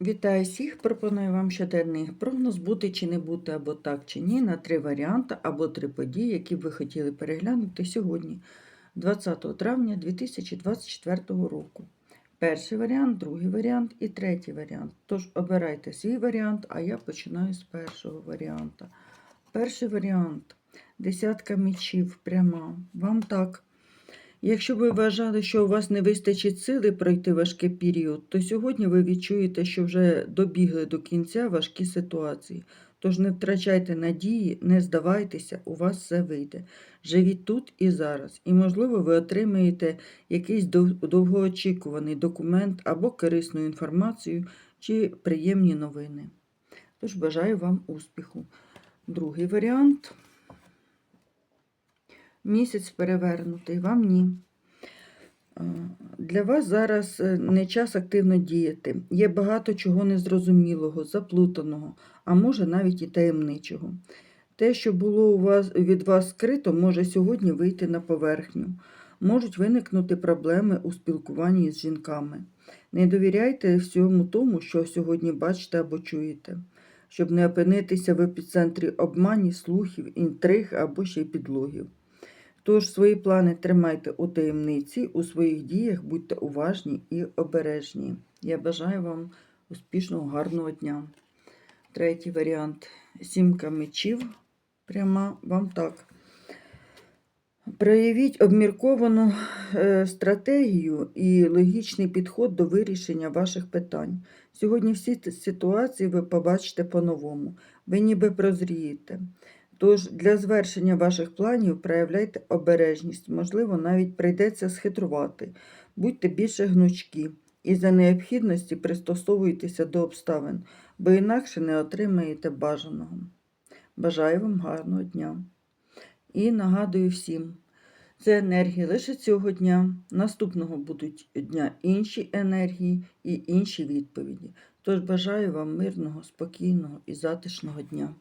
Вітаю всіх! Пропоную вам щоденний прогноз бути чи не бути, або так чи ні, на три варіанти або три події, які б ви хотіли переглянути сьогодні, 20 травня 2024 року. Перший варіант, другий варіант і третій варіант. Тож обирайте свій варіант, а я починаю з першого варіанта. Перший варіант десятка мечів пряма. Вам так. Якщо ви вважали, що у вас не вистачить сили пройти важкий період, то сьогодні ви відчуєте, що вже добігли до кінця важкі ситуації. Тож не втрачайте надії, не здавайтеся, у вас все вийде. Живіть тут і зараз, і, можливо, ви отримаєте якийсь дов- довгоочікуваний документ або корисну інформацію чи приємні новини. Тож бажаю вам успіху. Другий варіант. Місяць перевернутий, вам ні. Е, Для вас зараз е, не час активно діяти. Є багато чого незрозумілого, заплутаного, а може навіть і таємничого. Те, що було у вас, від вас скрито, може сьогодні вийти на поверхню. Можуть виникнути проблеми у спілкуванні з жінками. Не довіряйте всьому тому, що сьогодні бачите або чуєте, щоб не опинитися в епіцентрі обманів, слухів, інтриг або ще й підлогів. Тож свої плани тримайте у таємниці, у своїх діях будьте уважні і обережні. Я бажаю вам успішного, гарного дня. Третій варіант. Сімка мечів. Пряма вам так. Проявіть обмірковану е, стратегію і логічний підход до вирішення ваших питань. Сьогодні всі ситуації ви побачите по-новому. Ви ніби прозрієте. Тож для звершення ваших планів проявляйте обережність, можливо, навіть прийдеться схитрувати. Будьте більше гнучкі і за необхідності пристосовуйтеся до обставин, бо інакше не отримаєте бажаного. Бажаю вам гарного дня. І нагадую всім, це енергії лише цього дня. Наступного будуть дня інші енергії і інші відповіді. Тож бажаю вам мирного, спокійного і затишного дня.